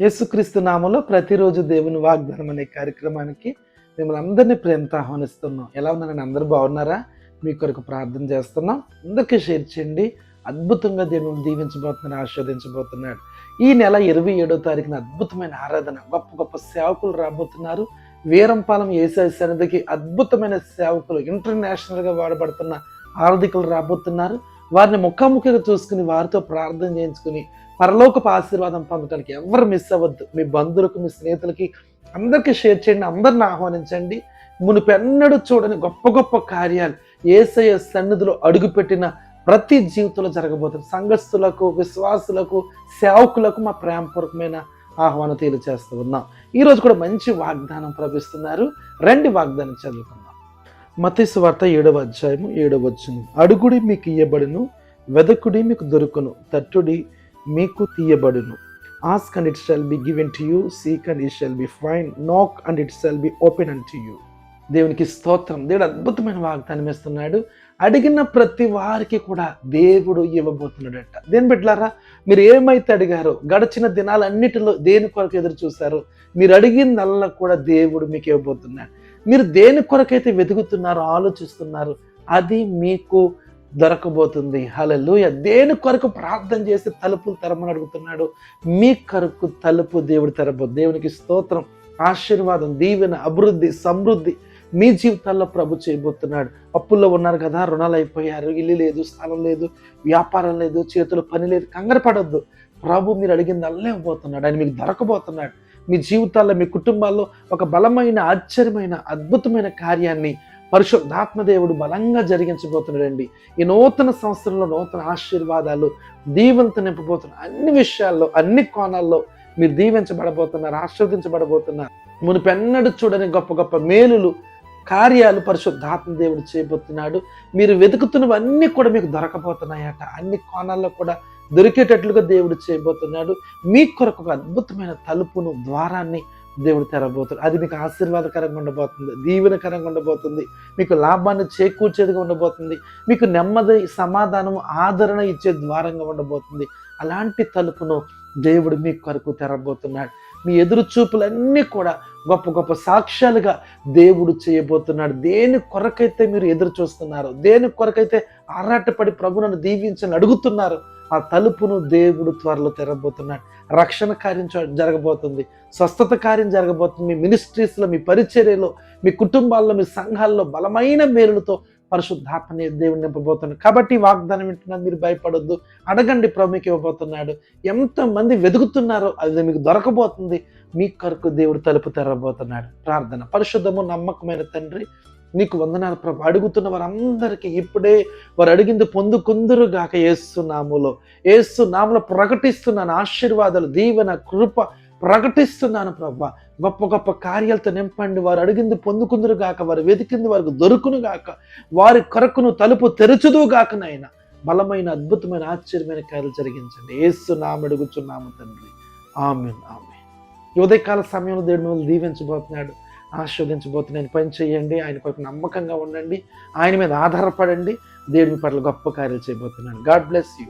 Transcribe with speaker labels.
Speaker 1: యేసుక్రీస్తు నామంలో ప్రతిరోజు దేవుని వాగ్దానం అనే కార్యక్రమానికి మిమ్మల్ని అందరినీ ప్రేమతో ఆహ్వానిస్తున్నాం. ఎలా ఉన్నారని అందరూ బాగున్నారా? మీ కొరకు ప్రార్థన చేస్తున్నాం. అందరికీ షేర్ చేయండి. అద్భుతంగా దేవుని దీవించబోతున్నాడు ఆస్వాదించబోతున్నాడు ఈ నెల ఇరవై ఏడో తారీఖున అద్భుతమైన ఆరాధన గొప్ప గొప్ప సేవకులు రాబోతున్నారు. వీరంపాలెం ఏసీ సన్నిధికి అద్భుతమైన సేవకులు ఇంటర్నేషనల్గా వాడబడుతున్న ఆర్థికులు రాబోతున్నారు. వారిని ముఖాముఖిగా చూసుకుని వారితో ప్రార్థన చేయించుకుని పరలోకపు ఆశీర్వాదం పొందడానికి ఎవరు మిస్ అవ్వద్దు. మీ బంధువులకు మీ స్నేహితులకి అందరికీ షేర్ చేయండి అందరిని ఆహ్వానించండి. మునిపెన్నడూ చూడని గొప్ప గొప్ప కార్యాలు ఏసయ సన్నిధిలో అడుగుపెట్టిన ప్రతి జీవితంలో జరగబోతుంది. సంఘస్థులకు విశ్వాసులకు సేవకులకు మా ప్రేమపూర్వకమైన ఆహ్వానం తెలియజేస్తూ ఉన్నాం. ఈరోజు కూడా మంచి వాగ్దానం ప్రవేశిస్తున్నారు రెండు వాగ్దానం చదువుకుందాం. మతీసు వార్త ఏడవ అధ్యాయము ఏడవ వచ్చింది అడుగుడి మీకు ఇయ్యబడును వెదకుడి మీకు దొరుకును తట్టుడి మీకు తీయబడును. Ask and it shall be given to you seek and it shall be find knock and it shall be open and to you దేవునికి స్తోత్రం. దేవుడు అద్భుతమైన వాగ్దానం ఇస్తున్నాడు. అడిగిన ప్రతి వారికి కూడా దేవుడు ఇవ్వబోతున్నాడట. దేని బిడ్డలారా మీరు ఏమైతే అడిగారో గడిచిన దినాలన్నిటిలో దేని కొరకు ఎదురు చూశారో మీరు అడిగిందల్లా కూడా దేవుడు మీకు ఇవ్వబోతున్నాడు. మీరు దేని కొరకైతే వెతుకుతున్నారో ఆలోచిస్తున్నారు అది మీకు దొరకబోతుంది. హలలుయ దేని కొరకు ప్రార్థన చేసి తలుపులు తెరమని అడుగుతున్నాడు? మీ కొరకు తలుపు దేవుడు తెరబో దేవునికి స్తోత్రం ఆశీర్వాదం దీవెన అభివృద్ధి సమృద్ధి మీ జీవితాల్లో ప్రభు చేయబోతున్నాడు. అప్పుల్లో ఉన్నారు కదా రుణాలు అయిపోయారు ఇల్లు లేదు స్థలం లేదు వ్యాపారం లేదు చేతులు పని లేదు కంగారు పడొద్దు. ప్రభు మీరు అడిగింది అల్లే ఆయన మీకు దొరకబోతున్నాడు. మీ జీవితాల్లో మీ కుటుంబాల్లో ఒక బలమైన ఆశ్చర్యమైన అద్భుతమైన కార్యాన్ని పరిశుద్ధాత్మ దేవుడు బలంగా జరిగించబోతున్నాడండి. ఈ నూతన సంవత్సరంలో నూతన ఆశీర్వాదాలు దీవెనతో నింపబోతున్న అన్ని విషయాల్లో అన్ని కోణాల్లో మీరు దీవించబడబోతున్నారు ఆశీర్వదించబడబోతున్నారు. మునిపెన్నడు చూడని గొప్ప గొప్ప మేలులు కార్యాలు పరిశుద్ధాత్మ దేవుడు చేయబోతున్నాడు. మీరు వెతుకుతున్నవన్నీ కూడా మీకు దొరకబోతున్నాయట. అన్ని కోణాల్లో కూడా దొరికేటట్లుగా దేవుడు చేయబోతున్నాడు. మీ కొరకు ఒక అద్భుతమైన తలుపును ద్వారాన్ని దేవుడు తెరబోతుంది అది మీకు ఆశీర్వాదకరంగా ఉండబోతుంది దీవెనకరంగా ఉండబోతుంది మీకు లాభాన్ని చేకూర్చేదిగా ఉండబోతుంది మీకు నెమ్మది సమాధానం ఆదరణ ఇచ్చే ద్వారంగా ఉండబోతుంది. అలాంటి తలుపును దేవుడు మీ కొరకు తెరబోతున్నాడు. మీ ఎదురు చూపులన్నీ కూడా గొప్ప గొప్ప సాక్ష్యాలుగా దేవుడు చేయబోతున్నాడు. దేని కొరకైతే మీరు ఎదురు చూస్తున్నారు దేని కొరకైతే ఆరాటపడి ప్రభునను దీవించని అడుగుతున్నారు ఆ తలుపును దేవుడు త్వరలో తెరబోతున్నాడు. రక్షణ కార్యం జరగబోతుంది. స్వస్థత కార్యం జరగబోతుంది. మీ మినిస్ట్రీస్లో మీ పరిచర్యలో మీ కుటుంబాల్లో మీ సంఘాల్లో బలమైన మేలులతో పరిశుద్ధాత్మని దేవుడు నింపబోతున్నాడు. కాబట్టి వాగ్దానం వింటున్నారు మీరు భయపడొద్దు. అడగండి ప్రముఖ ఇవ్వబోతున్నాడు. ఎంతమంది వెతుకుతున్నారో అది మీకు దొరకబోతుంది. మీ కొరకు దేవుడు తలుపు తెరబోతున్నాడు. ప్రార్థన. పరిశుద్ధము నమ్మకమైన తండ్రి నీకు వందనాలు ప్రభు. అడుగుతున్న వారందరికీ ఇప్పుడే వారు అడిగింది పొందుకుందరు గాక ఏస్తున్నాములో ఏస్తున్నాములో ప్రకటిస్తున్నాను ఆశీర్వాదాలు దీవెన కృప ప్రకటిస్తున్నాను ప్రభా. గొప్ప గొప్ప కార్యాలతో నింపండి. వారు అడిగింది పొందుకుందరు గాక వారు వెతికింది వారికి దొరుకును గాక వారి కొరకును తలుపు తెరచుదు గాక నాయన. బలమైన అద్భుతమైన ఆశ్చర్యమైన కార్యాలు జరిగించండి. ఏసు నామడుగుచున్నాము తండ్రి. ఆమెన్ ఆమె ఉదయకాల సమయంలో దేవుడు మిమ్మల్ని దీవించబోతున్నాడు. ఆస్వాదించబోతున్నాను పని చేయండి ఆయన కొరకు నమ్మకంగా ఉండండి ఆయన మీద ఆధారపడండి దేవుని పట్ల గొప్ప కార్యాలు చేయబోతున్నాను. God bless you